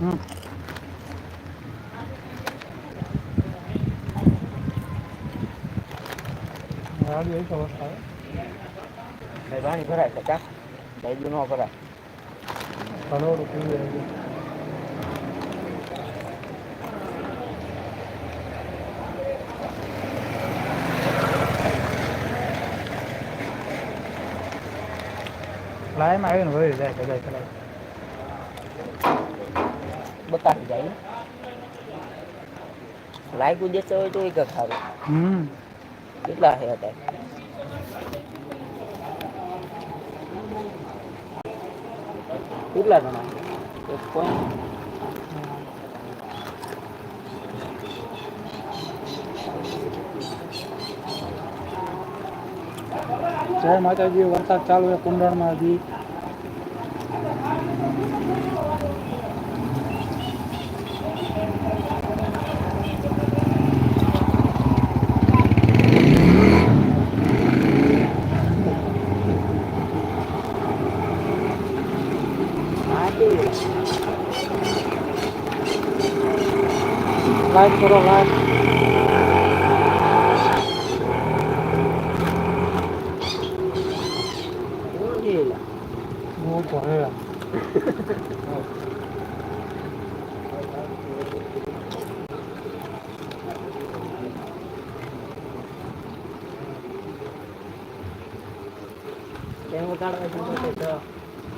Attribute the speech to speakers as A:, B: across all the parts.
A: Ừ. Đây bán thì có
B: thể chắc Đây vô nó có thể
A: Hello, được chưa? lái máy nó về đây cái đây cái đây
B: બકાડી જાય. Like દેતો હોય તો એક ખાવે.
A: હમ.
B: કેટલા છે અત્યારે? કેટલા જણા? એક પોઈન્ટ
A: જય માતાજી વરસાદ ચાલુ છે કુંડળમાં હજી.
B: 来，过来。我来了。我管了。哈哈哈哈哈。给
A: 我个。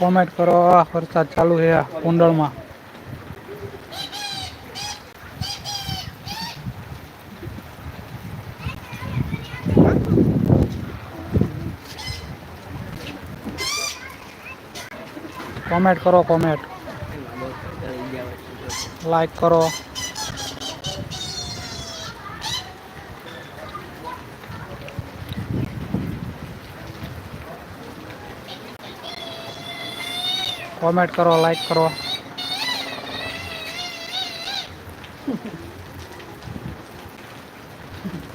A: કોમેન્ટ કરો વરસાદ ચાલુ છે કુંડળમાં. કોમેન્ટ કરો કોમેન્ટ લાઈક કરો. કોમેન્ટ કરો લાઈક કરો.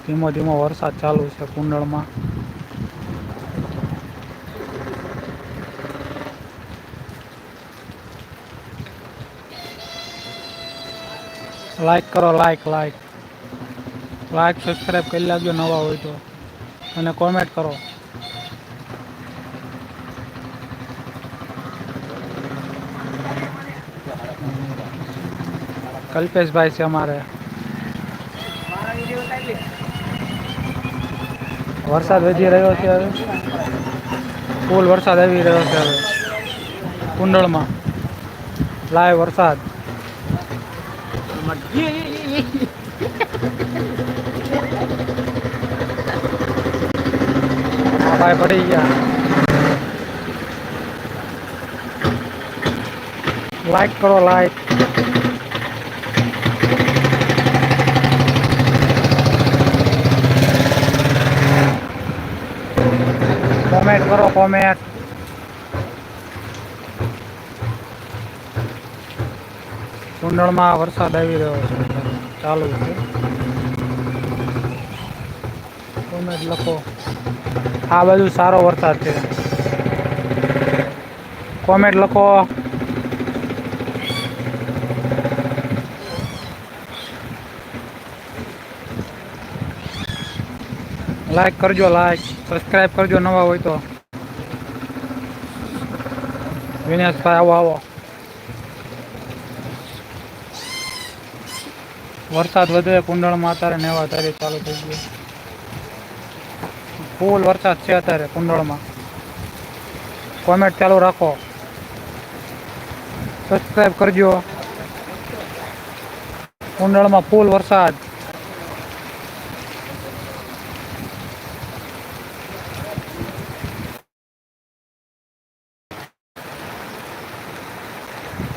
A: ધીમો ધીમો વરસાદ ચાલુ છે કુંડળમાં. લાઈક કરો લાઈક લાઈક લાઈક સબસ્ક્રાઈબ કરી લાગજો નવા હોય તો. અને કોમેન્ટ કરો. કલ્પેશભાઈ છે અમારે. વરસાદ વધી રહ્યો છે હવે. ફૂલ વરસાદ આવી રહ્યો છે હવે. કુંડળમાં. લાય વરસાદ. ભાઈ પડી ગયા. લાઈક કરો લાઈક કોમેન્ટ કરો કોમેન્ટ કુંડળમાં વરસાદ આવી રહ્યો છે ચાલુ છે કોમેન્ટ લખો આ બાજુ સારો વરસાદ છે. કોમેન્ટ લખો લાઇક કરજો લાઈક સબસ્ક્રાઇબ કરજો, નવા હોય તો. વિનેશભાઈ આવો આવો. વરસાદ વધે, કુંડળમાં અત્યારે નેવા તારીખ ચાલુ થઈ ગયો ફૂલ વરસાદ છે અત્યારે કુંડળમાં. કોમેન્ટ ચાલુ રાખો. સબસ્ક્રાઈબ કરજો. કુંડળમાં ફૂલ વરસાદ.